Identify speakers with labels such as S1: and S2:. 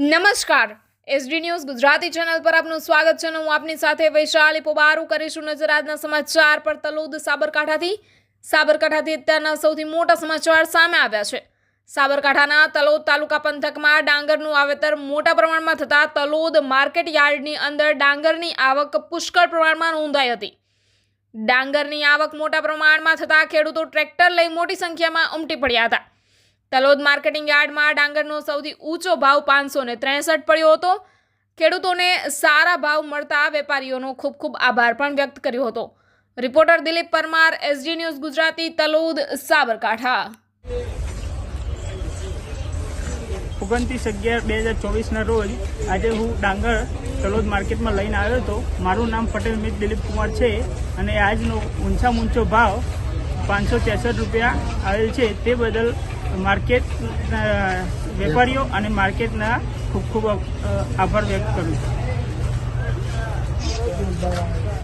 S1: નમસ્કાર. SD news Gujarati channel પર આપનું સ્વાગત છે હું આપની સાથે વૈશાલી પોબારું કરીશું નજર આજના સમાચાર પર. તલોદ સાબરકાંઠાથી સાબરકાંઠાથી અત્યારના સૌથી મોટા સમાચાર સામે આવ્યા છે. સાબરકાંઠાના તલોદ તાલુકા પંથકમાં ડાંગરનું વાવેતર મોટા પ્રમાણમાં થતાં તલોદ માર્કેટ યાર્ડની અંદર ડાંગરની આવક પુષ્કળ પ્રમાણમાં નોંધાઈ હતી. ડાંગરની આવક મોટા પ્રમાણમાં થતાં ખેડૂતો ટ્રેક્ટર લઈ મોટી સંખ્યામાં ઉમટી પડ્યા હતા. તલોદ માર્કેટિંગ યાર્ડમાં ડાંગરનો સૌથી ઊંચો ભાવ પાંચસો ને પડ્યો હતો. ખેડૂતોને સારા ભાવ મળતા વેપારીઓનો ખૂબ ખૂબ આભાર પણ વ્યક્ત કર્યો હતો. Reporter Dilip Parmar SG news Gujarati, Talod, Sabarkantha.
S2: ઓગણત્રીસ અગિયાર બે હજાર ચોવીસના રોજ આજે હું ડાંગર તલોદ માર્કેટમાં લઈને આવ્યો હતો. મારું નામ પટેલ મિત દિલીપ કુમાર છે અને આજનો ઊંચામાં ઊંચો ભાવ પાંચસો રૂપિયા આવેલ છે. તે બદલ માર્કેટ વેપારીઓ અને માર્કેટના ખૂબ ખૂબ આભાર વ્યક્ત કરું છું.